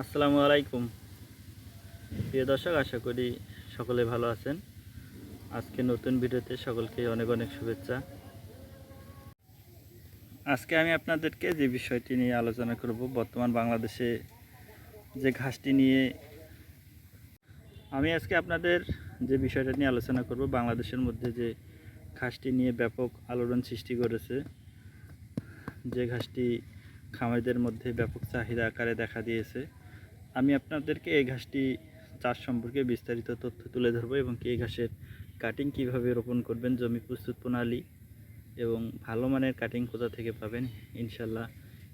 আসসালামু আলাইকুম। প্রিয় দর্শক, আশা করি সকলে ভালো আছেন। আজকে নতুন ভিডিওতে সকলকে অনেক অনেক শুভেচ্ছা। আজকে আমি আপনাদেরকে যে বিষয়টি নিয়ে আলোচনা করব, বর্তমান বাংলাদেশে যে ঘাসটি নিয়ে আমি আজকে আপনাদের যে বিষয়টা নিয়ে আলোচনা করব, বাংলাদেশের মধ্যে যে ঘাসটি নিয়ে ব্যাপক আলোড়ন সৃষ্টি করেছে, যে ঘাসটি খামারিদের মধ্যে ব্যাপক চাহিদা আকারে দেখা দিয়েছে। আমি আপনাদেরকে এই ঘাসটি চাষ সম্পর্কে বিস্তারিত তথ্য তুলে ধরবো এবং এই ঘাসের কাটিং কীভাবে রোপণ করবেন, জমি প্রস্তুত প্রণালী এবং ভালো মানের কাটিং কোথা থেকে পাবেন, ইনশাল্লাহ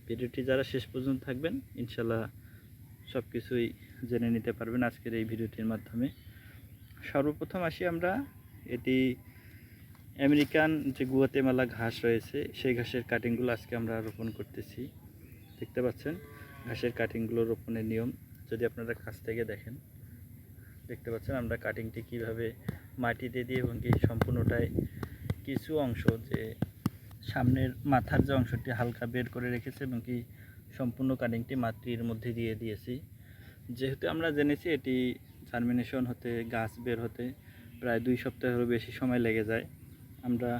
ভিডিওটি যারা শেষ পর্যন্ত থাকবেন, ইনশাল্লাহ সব কিছুই জেনে নিতে পারবেন আজকের এই ভিডিওটির মাধ্যমে। সর্বপ্রথম আসি আমরা, এটি আমেরিকান যে গুয়াতেমালা ঘাস রয়েছে, সেই ঘাসের কাটিংগুলো আজকে আমরা রোপণ করতেছি। দেখতে পাচ্ছেন, ঘাসের কাটিংগুলো রোপণের নিয়ম। যদি আপনারা কাছ থেকে দেখেন, দেখতে পাচ্ছেন আমরা কাটিংটি কীভাবে মাটিতে দিয়ে এবং কি সম্পূর্ণটাই কিছু অংশ যে সামনের মাথার যে অংশটি হালকা বের করে রেখেছে এবং কি সম্পূর্ণ কাটিংটি মাটির মধ্যে দিয়ে দিয়েছি। যেহেতু আমরা জেনেছি এটি জার্মিনেশন হতে, গাছ বের হতে প্রায় দুই সপ্তাহেরও বেশি সময় লেগে যায়। আমরা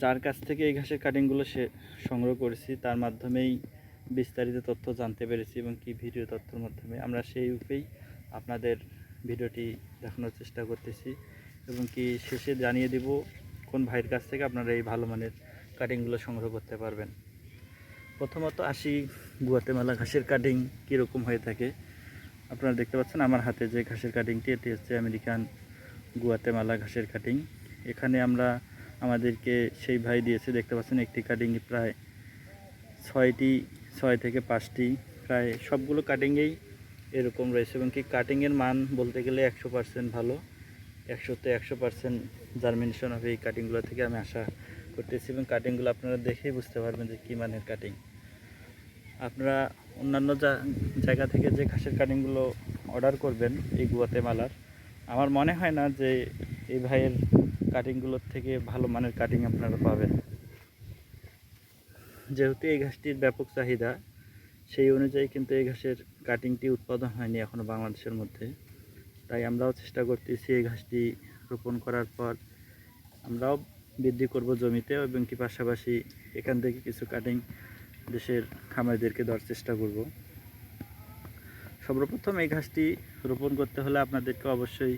যার কাছ থেকে এই ঘাসের কাটিংগুলো সে সংগ্রহ করেছি, তার মাধ্যমেই বিস্তারিত তথ্য জানতে পেরেছি এবং কি ভিডিও তথ্যের মাধ্যমে আমরা সেই রূপেই আপনাদের ভিডিওটি দেখানোর চেষ্টা করতেছি এবং কি শেষে জানিয়ে দেব কোন ভাইয়ের কাছ থেকে আপনারা এই ভালো মানের কাটিংগুলো সংগ্রহ করতে পারবেন। প্রথমত আসি গুয়াতেমালা ঘাসের কাটিং কীরকম হয়ে থাকে? আপনারা দেখতে পাচ্ছেন আমার হাতে যে ঘাসের কাটিংটি এটি হচ্ছে আমেরিকান গুয়াতেমালা ঘাসের কাটিং এখানে আমরা আমাদেরকে সেই ভাই দিয়েছে, দেখতে পাচ্ছেন একটি কাটিং প্রায় ছয়টি ছয় থেকে পাঁচটি, প্রায় সবগুলো কাটিংয়েই এরকম রয়েছে এবং কি কাটিংয়ের মান বলতে গেলে একশো পার্সেন্ট ভালো। একশোতে একশো পার্সেন্ট জার্মিনেশন হবে এই কাটিংগুলো থেকে আমি আশা করতেছি এবং কাটিংগুলো আপনারা দেখেই বুঝতে পারবেন যে কী মানের কাটিং আপনারা অন্যান্য জায়গা থেকে যে ঘাসের কাটিংগুলো অর্ডার করবেন এই গুয়াতেমালার আমার মনে হয় না যে এই ভাইয়ের কাটিংগুলোর থেকে ভালো মানের কাটিং আপনারা পাবেন। যেহেতু এই ঘাসটির ব্যাপক চাহিদা, সেই অনুযায়ী কিন্তু এই ঘাসের কাটিংটি উৎপাদন হয়নি এখনও বাংলাদেশের মধ্যে। তাই আমরাও চেষ্টা করতেছি এই ঘাসটি রোপণ করার পর আমরাও বৃদ্ধি করব জমিতে এবং কি পাশাপাশি এখান থেকে কিছু কাটিং দেশের খামারিদেরকে দেওয়ার চেষ্টা করব। সর্বপ্রথম এই ঘাসটি রোপণ করতে হলে আপনাদেরকে অবশ্যই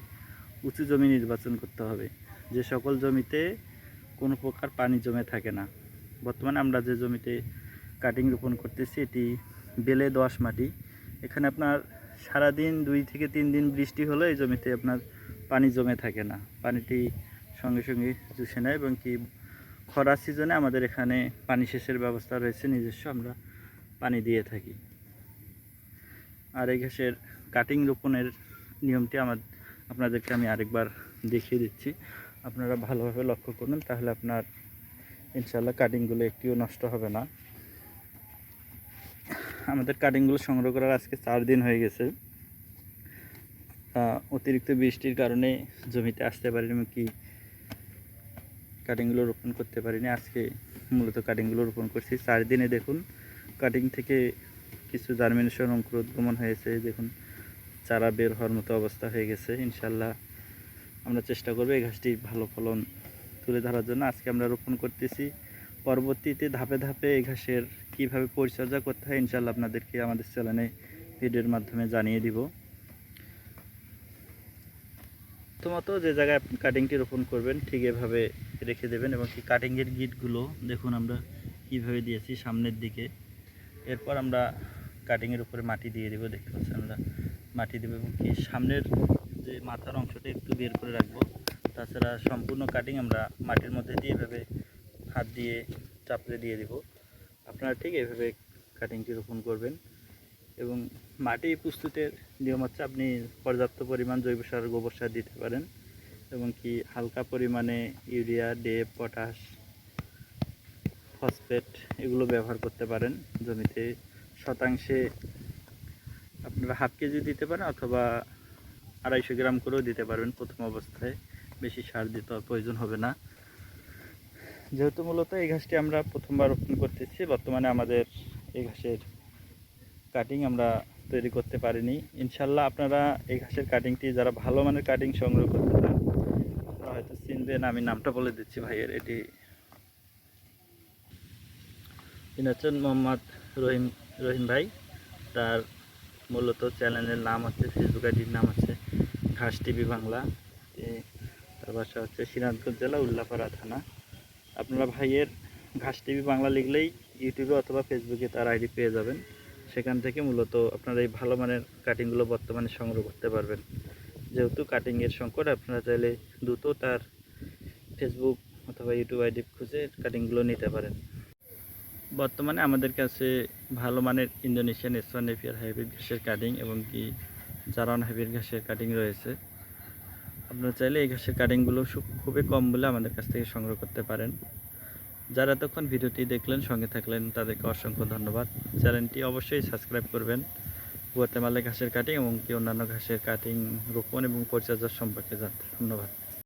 উঁচু জমি নির্বাচন করতে হবে। যে সকল জমিতে কোনো প্রকার পানি জমে থাকে না। বর্তমানে আমরা যে জমিতে কাটিং রোপণ করতেছি, এটি বেলে দোআঁশ মাটি। এখানে আপনার সারাদিন দুই থেকে তিন দিন বৃষ্টি হলে এই জমিতে আপনার পানি জমে থাকে না। পানিটি সঙ্গে সঙ্গে চুষে নেয় এবং কি খরা সিজনে আমাদের এখানে পানি সেচের ব্যবস্থা রয়েছে, নিজস্ব আমরা পানি দিয়ে থাকি। আর এই ঘাসের কাটিং রোপণের নিয়মটি আমার, আপনাদেরকে আমি আরেকবার দেখিয়ে দিচ্ছি। আপনারা ভালোভাবে লক্ষ্য করুন, তাহলে আপনার ইনশাল্লাহ কাটিংগুলো একটিও নষ্ট হবে না। আমাদের কাটিংগুলো সংগ্রহ করার আজকে চার দিন হয়ে গেছে। অতিরিক্ত বৃষ্টির কারণে জমিতে আসতে পারিনি কি কাটিংগুলো রোপণ করতে পারিনি। আজকে মূলত কাটিংগুলো রোপণ করছি। চার দিনে দেখুন কাটিং থেকে কিছু জার্মিনেশন অঙ্কুরোদ্গমন হয়েছে। দেখুন, চারা বের হওয়ার মতো অবস্থা হয়ে গেছে। ইনশাল্লাহ আমরা চেষ্টা করব এই ঘাসটি ভালো ফলন তুলে ধরার জন্য আজকে আমরা রোপণ করতেছি। পরবর্তীতে ধাপে ধাপে এই ঘাসের কীভাবে পরিচর্যা করতে হয় ইনশাল্লাহ আপনাদেরকে আমাদের চ্যানেলে ভিডিওর মাধ্যমে জানিয়ে দিব। প্রথমত যে জায়গায় আপনি কাটিংটি রোপণ করবেন, ঠিক এভাবে রেখে দেবেন এবং কি কাটিংয়ের গিটগুলো দেখুন আমরা কীভাবে দিয়েছি সামনের দিকে। এরপর আমরা কাটিংয়ের উপরে মাটি দিয়ে দেবো, দেখতে পাচ্ছি আমরা মাটি দেবো এবং কি সামনের যে মাথার অংশটা একটু বের করে রাখব। তাছাড়া সম্পূর্ণ কাটিং আমরা মাটির মধ্যে দিয়ে এভাবে হাত দিয়ে চাপড়ে দিয়ে দিব। আপনারা ঠিক এভাবে কাটিংটি রোপণ করবেন এবং মাটি প্রস্তুতের নিয়ম হচ্ছে আপনি পর্যাপ্ত পরিমাণ জৈব সার, গোবর সার দিতে পারেন এবং কি হালকা পরিমাণে ইউরিয়া, ডেপ, পটাশ, ফসফেট এগুলো ব্যবহার করতে পারেন জমিতে। শতাংশে আপনারা হাফ কেজি দিতে পারেন অথবা আড়াইশো গ্রাম করেও দিতে পারবেন প্রথম অবস্থায়। বেশি সার দিতে প্রয়োজন হবে না। যেহেতু মূলত এই ঘাসটি আমরা প্রথমবার রোপণ করতেছি, বর্তমানে আমাদের এই ঘাসের কাটিং আমরা তৈরি করতে পারিনি। ইনশাল্লাহ আপনারা এই ঘাসের কাটিংটি যারা ভালো মানের কাটিং সংগ্রহ করতে চান আপনারা হয়তো চিনবেন, আমি নামটা বলে দিচ্ছি ভাইয়ের, এটি তিনি হচ্ছেন মোহাম্মদ রহিম রহিম ভাই। তার মূলত চ্যানেলের নাম হচ্ছে, ফেসবুক আইডির নাম হচ্ছে ঘাস টিভি বাংলা। তার বাসা হচ্ছে সিরাজগঞ্জ জেলা, উল্লাপাড়া থানা। আপনারা ভাইয়ের ঘাস টিভি বাংলা লিখলেই ইউটিউবে অথবা ফেসবুকে তার আইডি পেয়ে যাবেন। সেখান থেকে মূলত আপনারা এই ভালো মানের কাটিংগুলো বর্তমানে সংগ্রহ করতে পারবেন। যেহেতু কাটিংয়ের সংকট, আপনারা চাইলে দ্রুত তার ফেসবুক অথবা ইউটিউব আইডি খুঁজে কাটিংগুলো নিতে পারেন। বর্তমানে আমাদের কাছে ভালো মানের Indonesian S one Napier hybrid ঘাসের কাটিং এবং কি জারান হাইব্রিড ঘাসের কাটিং রয়েছে। আপনারা চাইলে এই ঘাসের কাটিংগুলো খুবই কম বলে আমাদের কাছ থেকে সংগ্রহ করতে পারেন। যারা এতক্ষণ ভিডিওটি দেখলেন, সঙ্গে থাকলেন, তাদেরকে অসংখ্য ধন্যবাদ। চ্যানেলটি অবশ্যই সাবস্ক্রাইব করবেন। গুয়াতেমালে ঘাসের কাটিং এবং কি অন্যান্য ঘাসের কাটিং রোপণ এবং পরিচর্যা সম্পর্কে জানতে। ধন্যবাদ।